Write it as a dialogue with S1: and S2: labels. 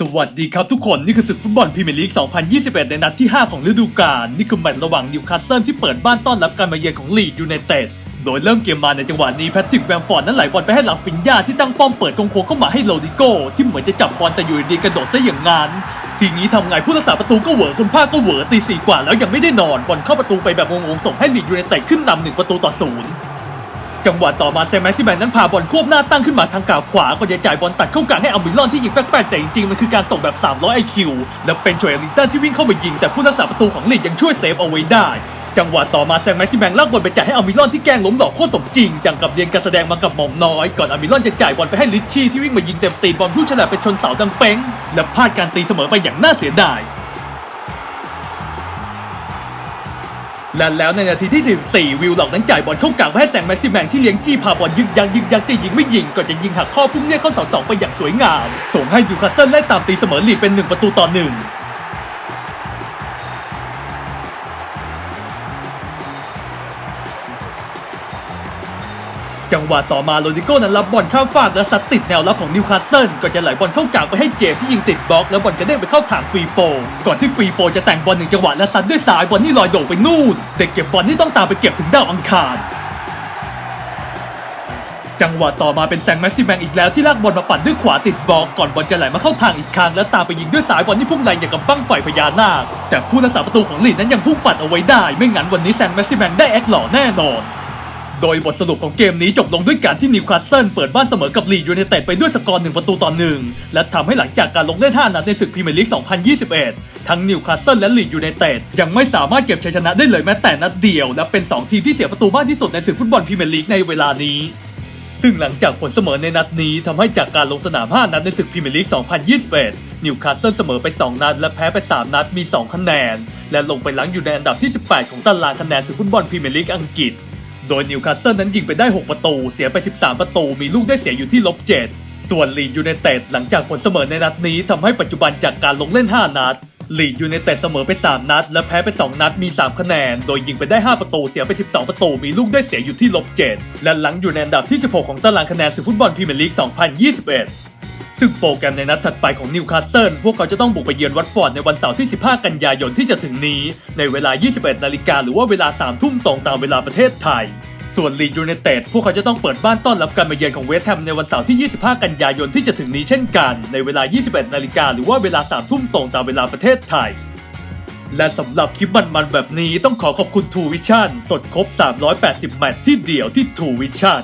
S1: สวัสดีครับทุกคนนี่คือศึกฟุตบอลพรีเมียร์ลีก 2021 ในนัดที่ 5 ของฤดูกาลนี่คือแมตช์ระหว่างนิวคาสเซิลที่เปิดบ้านต้อนรับการมาเยือนของลีดยูไนเต็ดโดยเริ่มเกมมาในจังหวะนี้แพทริกแบมฟอร์ดนั้นไหลบอลไปให้หลังฟินยาที่ตั้งป้อมเปิดโค้งเข้ามาให้โรดิโก้ที่เหมือนจะจับบอลแต่อยู่ดีกระโดดซะอย่างงั้น ทีนี้ทำไงผู้รักษาประตูก็เหวอคนภาคก็เหวอตีสี่กว่าแล้วยังไม่ได้นอนบอลเข้าประตูไปแบบงงๆส่งให้ลีดยูไนเต็ดขึ้นนำหนึ่งประตูต่อศูนย์ จังหวะต่อมาแซมแม็กซิแมนนั้นพาบอลควบหน้าตั้งขึ้นมาทางกาขวาก่อนจะจ่ายบอลตัดเข้ากลางให้อัลบิลอนที่ยิงแป๊กๆแต่จริงๆ มันคือการส่งแบบ 300 IQ และเป็นโจเอลิตันที่วิ่งเข้ามายิง แต่ผู้รักษาประตูของลีดยังช่วยเซฟเอาไว้ได้ จังหวะต่อมาแซมแม็กซิแมนลากบอลไปจ่ายให้อัลบิลอนที่แกล้งล้มดอกโคตรสมจริงอย่างกับเรียนการแสดงมากับหม่อมน้อย ก่อนอัลบิลอนจะจ่ายบอลไปให้ลิชชี่ที่วิ่งมายิงเต็มตีนบอลผู้ฉลาดไปชนเสาดังเป้งและพลาดการตีเสมอไปอย่างน่าเสียดาย และแล้วในนาทีที่ 14 วิวหลอกนั้นจ่ายบอลเข้ากลางให้แต่งแม็กซิแมนที่เลี้ยงจี้พาบอลยึกยักยึกยักจะยิงไม่ยิงก่อนจะยิงหักข้อพุ่งเนี่ยเข้าสองสองไปอย่างสวยงาม ส่งให้ดิวคาสเซิลไล่ตามตีเสมอหลีเป็น 1 ประตูต่อ1 จังหวะต่อมาโรดิโก้นั้นรับบอลข้ามฟากและซัดติดแนวรับของนิวคาสเซิลก่อนจะไหลบอลเข้ากลางไปให้เจมที่ยิงติดบล็อก แล้วบอลกระเด้งไปเข้าทางฟรีโปก่อนที่ฟรีโปจะแต่งบอลหนึ่งจังหวะและซัดด้วยซ้ายบอลนี่ลอยโด่งไปนู่นเด็กเก็บบอลนี่ต้องตามไปเก็บถึงดาวอังคารจังหวะต่อมาเป็นแซงแม็กซิแมงอีกแล้วที่ลากบอลมาปั่นด้วยขวาติดบล็อกก่อนบอลจะไหลมาเข้าทางอีกครั้งแล้วตามไปยิงด้วยซ้ายบอลที่พุ่งแรงอย่างกับบั้งไฟพญานาคแต่ผู้รักษาประตูของลีดนั้นยังพุ่งปัดเอาไว้ได้ ไม่งั้นวันนี้แซงแม็กซิแมงได้แอคหล่อแน่นอน โดยบทสรุปของเกมนี้จบลงด้วยการที่นิวคาสเซิลเปิดบ้านเสมอกับลีดยูไนเต็ดไปด้วยสกอร์1ประตูต่อ1และทำให้หลังจากการลงเล่น 5 นัดในศึกพรีเมียร์ลีก 2021 ทั้งนิวคาสเซิลและลีดยูไนเต็ดยังไม่สามารถเก็บชัยชนะได้เลยแม้แต่นัดเดียว และเป็น 2 ทีมที่เสียประตูมากที่สุดในศึกฟุตบอลพรีเมียร์ลีกในเวลานี้ซึ่งหลังจากผลเสมอในนัดนี้ทำให้จากการลงสนาม 5 นัดในศึกพรีเมียร์ลีก 2021 นิวคาสเซิลเสมอไป 2 นัด และแพ้ไป 3 นัดมี 2 คะแนน และลงไปหลังอยู่ในอันดับที่ 18 ของตารางคะแนนศึกฟุตบอลพรีเมียร์ลีกอังกฤษ โดยนิวคาสเซิลนั้นยิงไปได้ 6 ประตู เสียไป 13 ประตู มีลูกได้เสียอยู่ที่ลบ7ส่วนลีดยูไนเต็ดหลังจากผลเสมอในนัดนี้ทำให้ปัจจุบันจากการลงเล่น 5 นัดลีดยูไนเต็ดเสมอไป 3 นัด และแพ้ไป 2 นัดมี 3 คะแนน โดยยิงไปได้ 5 ประตู เสียไป 12 ประตู มีลูกได้เสียอยู่ที่ลบ7และหลังอยู่ในอันดับที่ 16 ของตารางคะแนนศึกฟุตบอลพรีเมียร์ลีก 2021 ซึ่งโปรแกรมในนัดถัดไปของนิวคาสเซิลพวกเขาจะต้องบุกไปเยือนวัตฟอร์ดในวันเสาร์ที่ 15 กันยายนที่จะถึงนี้ ในเวลา 21 นาฬิกาหรือว่าเวลา 3 ทุ่มตรงตามเวลาประเทศไทย ส่วนลีดยูไนเต็ดพวกเขาจะต้องเปิดบ้านต้อนรับการมาเยือนของเวสต์แฮมในวันเสาร์ที่ 25 กันยายนที่จะถึงนี้เช่นกัน ในเวลา 21 นาฬิกาหรือว่าเวลา 3 ทุ่มตรงตามเวลาประเทศไทยและสำหรับคลิปมันๆแบบนี้ต้องขอขอบคุณ True Vision สดครบ 380 แมตช์ที่เดียวที่ True Vision